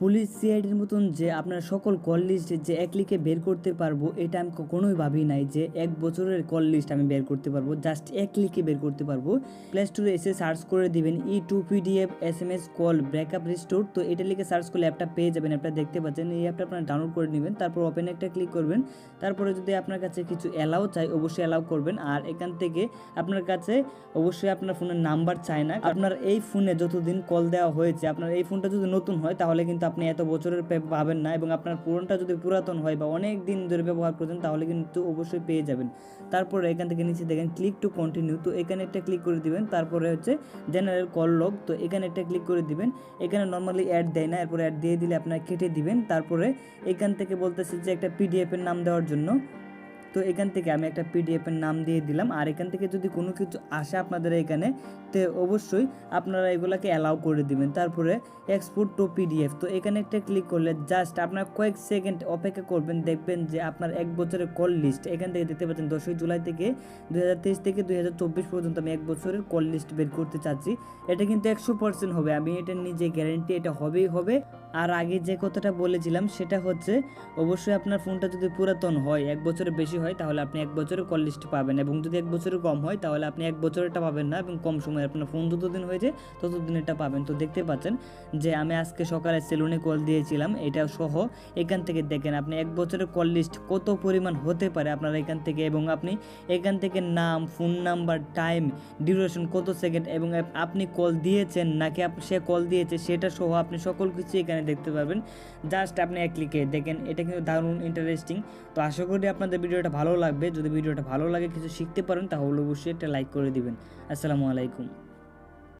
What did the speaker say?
Police সিআইডির মতন যে আপনার সকল কল লিস্ট যে এক ক্লিকে বের করতে পারব, এটা আমি কখনোই ভাবি নাই যে এক বছরের কল লিস্ট আমি বের করতে পারব জাস্ট এক ক্লিকে বের করতে পারব। প্লে স্টোরে এসে সার্চ করে দিবেন E to PDF S M S call backup restore তো এটা লিখে সার্চ করলে অ্যাপটা পেয়ে যাবেন অ্যাপটা দেখতে পাচ্ছেন, এই অ্যাপটা আপনারা ডাউনলোড করে নেবেন, তারপর ওপেন একটা ক্লিক করবেন, তারপরে যদি আপনার কাছে কিছু অ্যালাউ চাই, অবশ্যই অ্যালাউ করবেন, আর এখান থেকে আপনার কাছে অবশ্যই আপনার ফোনের নাম্বার চায় না, আপনার এই ফোনে যতদিন কল দেওয়া হয়েছে, আপনার এই ফোনটা যদি নতুন হয়, তাহলে কিন্তু আপনি এত বছরের পাবেন না এবং আপনার পুরনটা যদি পুরাতন হয় বা অনেক দিন ধরে ব্যবহার করছেন, তাহলে কিন্তু অবশ্যই পেয়ে যাবেন। তারপরে এখান থেকে নিচে দেখেন ক্লিক টু কন্টিনিউ তো এখানে একটা ক্লিক করে দিবেন। তারপরে হচ্ছে জেনারেল কল লগ তো এখানে একটা ক্লিক করে দিবেন। এখানে নর্মালি অ্যাড দেয় না, এরপর অ্যাড দিয়ে দিলে আপনার কেটে দিবেন। তারপরে এখান থেকে বলতেছে যে একটা পিডিএফের নাম দেওয়ার জন্য। তো এখান থেকে আমি একটা পিডিএফ এর নাম দিয়ে দিলাম। আর এখান থেকে যদি কোনো কিছু আসে আপনাদের এখানে, তো অবশ্যই আপনারা এগুলাকে অ্যালাউ করে দিবেন। তারপরে এক্সপোর্ট টু পিডিএফ তো এখানে একটা ক্লিক করলে জাস্ট আপনার কয়েক সেকেন্ড অপেক্ষা করবেন, দেখবেন যে আপনার এক বছরের কল লিস্ট এখান থেকে দেখতে পাচ্ছেন দশই জুলাই থেকে দু হাজার তেইশ থেকে দুই হাজার চব্বিশ পর্যন্ত আমি এক বছরের কল লিস্ট বের করতে চাচ্ছি। এটা কিন্তু একশো পার্সেন্ট হবে। আমি এটা নিজে গ্যারেন্টি এটা হবেই হবে। আর আগে যে কথাটা বলেছিলাম, সেটা হচ্ছে অবশ্যই আপনার ফোনটা যদি পুরাতন হয়, এক বছরের বেশি হয়, তাহলে আপনি এক বছরের কল লিস্ট পাবেন এবং যদি এক বছরের কম হয়, তাহলে আপনি এক বছরেরটা পাবেন না এবং কম সময় আপনার ফোন যতদিন হয়েছে, ততদিন এটা পাবেন। তো দেখতে পাচ্ছেন যে আমি আজকে সকালে সেলুনে কল দিয়েছিলাম, এটা সহ এখান থেকে দেখেন আপনি এক বছরের কল লিস্ট কত পরিমাণ হতে পারে আপনার এখান থেকে এবং আপনি এখান থেকে নাম ফোন নাম্বার টাইম ডিউরেশন কত সেকেন্ড এবং আপনি কল দিয়েছেন নাকি সে কল দিয়েছে, সেটা সহ আপনি সকল কিছু এখানে দেখতে পারবেন জাস্ট আপনি এক ক্লিকে দেখেন, এটা কিন্তু দারুণ ইন্টারেস্টিং তো আশা করি আপনাদের ভিডিওটা ভালো লাগবে, যদি ভিডিওটা ভালো লাগে, কিছু শিখতে পারেন, তাহলে অবশ্যই একটা লাইক করে দিবেন। আসসালামু আলাইকুম।